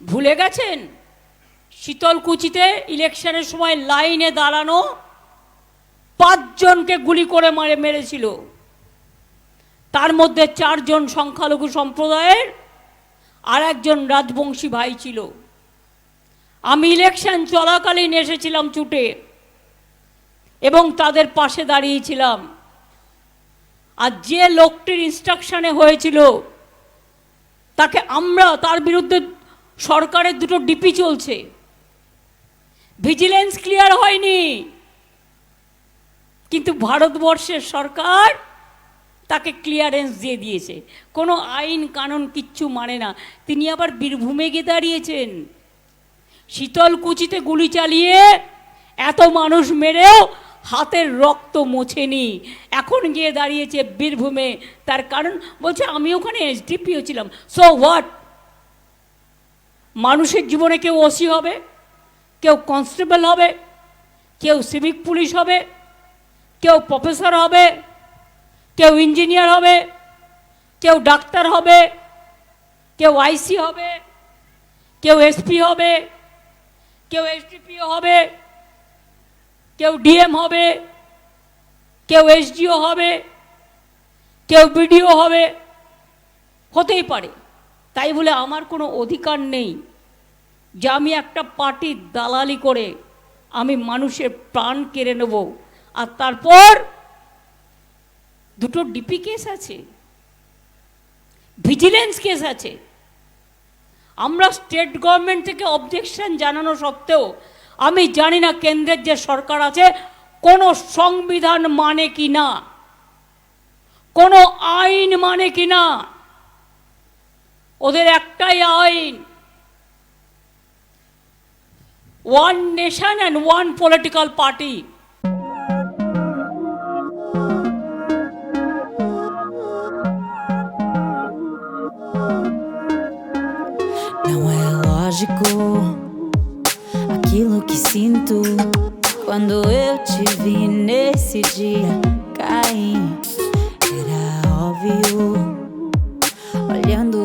ভুলে গেছেন? শীতলকুচিতে ইলেকশনের সময় লাইনে দাঁড়ানো পাঁচজনকে গুলি করে মারে, মেরেছিল। তার মধ্যে চারজন সংখ্যালঘু সম্প্রদায়ের আর একজন রাজবংশী ভাই ছিল। আমি ইলেকশন চলাকালীন এসেছিলাম ছুটে এবং তাদের পাশে দাঁড়িয়েছিলাম। আর যে লোকটির ইনস্ট্রাকশনে হয়েছিল, তাকে আমরা তার বিরুদ্ধে সরকারের দুটো ডিপি চলছে। ভিজিলেন্স ক্লিয়ার হয়নি। কিন্তু ভারতবর্ষের সরকার তাকে ক্লিয়ারেন্স দিয়ে দিয়েছে। কোনো আইন, কানুন কিচ্ছু মানে না। তিনি আবার বীরভূমে গিয়ে দাঁড়িয়েছেন। শীতলকুচিতে গুলি চালিয়ে এত মানুষ মেরেও হাতের রক্ত মোছেনি। এখন গিয়ে দাঁড়িয়েছে বীরভূমে। তার কারণ বলছে, আমি ওখানে এসডিপিও ছিলাম। সো হোয়াট মানুষের জীবনে কেউ ওসি হবে কেউ কনস্টেবল হবে কেউ সিভিক পুলিশ হবে কেউ প্রফেসর হবে কেউ ইঞ্জিনিয়ার হবে কেউ ডাক্তার হবে কেউ আইসি হবে কেউ এসপি হবে কেউ এসডিপিও হবে কেউ ডিএম হবে কেউ এসডিও হবে কেউ বিডিও হবে হতেই পারে তাই বলে আমার কোনো অধিকার নেই যে আমি একটা পার্টির দালালি করে আমি মানুষের প্রাণ কেড়ে নেব। আর তারপর দুটো ডিপি কেস আছে, ভিজিলেন্স কেস আছে। আমরা স্টেট গভর্নমেন্ট থেকে অবজেকশন জানানো সত্ত্বেও আমি জানি না কেন্দ্রের যে সরকার আছে, কোনো সংবিধান মানে কি না? কোনো আইন মানে কি না? ওদের একটাই আইন one nation and one political party Não é lógico aquilo que sinto quando eu te vi nesse dia cair. Era óbvio. Olhando agora,